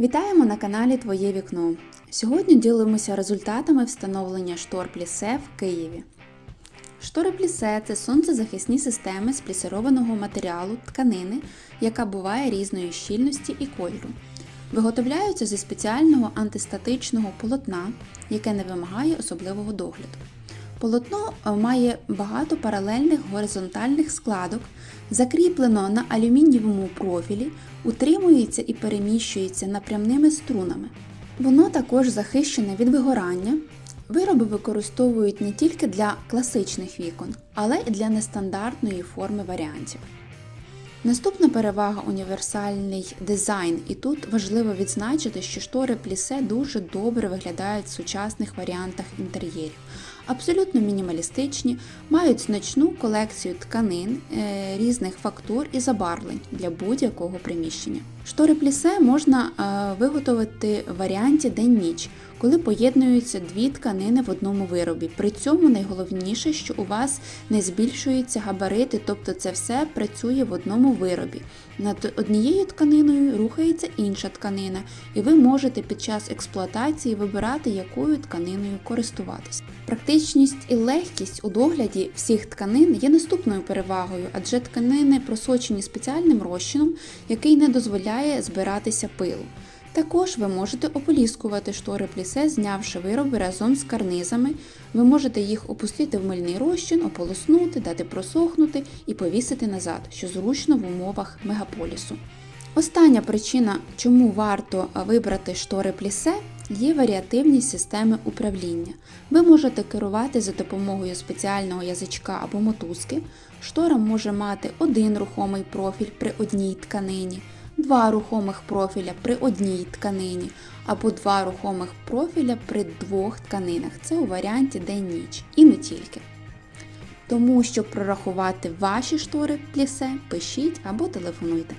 Вітаємо на каналі Твоє вікно. Сьогодні ділимося результатами встановлення штор плісе в Києві. Штори плісе це сонцезахисні системи з плісированого матеріалу тканини, яка буває різної щільності і кольору. Виготовляються зі спеціального антистатичного полотна, яке не вимагає особливого догляду. Полотно е, має багато паралельних горизонтальних складок, закріплено на алюмінієвому профілі, утримується і переміщується напрямними струнами. Воно також захищене від вигорання. Вироби використовують не тільки для класичних вікон, але і для нестандартної форми варіантів. Наступна перевага універсальний дизайн, і тут важливо відзначити, що штори плісе дуже добре виглядають в сучасних варіантах інтер'єрів. Абсолютно мінімалістичні, мають значну колекцію тканин е, різних фактур і забарвлень для будь-якого приміщення. Штори плісе можна е, виготовити в варіанті день-ніч, коли поєднуються дві тканини в одному виробі. При цьому найголовніше, що у вас не збільшуються габарити, тобто це все працює в одному виробі. Над однією тканиною рухається інша тканина, і ви можете під час експлуатації вибирати, якою тканиною користуватись. Практичність і легкість у догляді всіх тканин є наступною перевагою, адже тканини просочені спеціальним розчином, який не дозволяє збиратися пилу. Також ви можете ополіскувати штори плісе, знявши вироби разом з карнизами. Ви можете їх опустити в мильний розчин, ополоснути, дати просохнути і повісити назад, що зручно в умовах мегаполісу. Остання причина, чому варто вибрати штори плісе, є варіативність системи управління. Ви можете керувати за допомогою спеціального язичка або мотузки. Штора може мати один рухомий профіль при одній тканині два рухомих профіля при одній тканині або два рухомих профіля при двох тканинах. Це у варіанті день-ніч і не тільки. Тому, щоб прорахувати ваші штори плісе, пишіть або телефонуйте.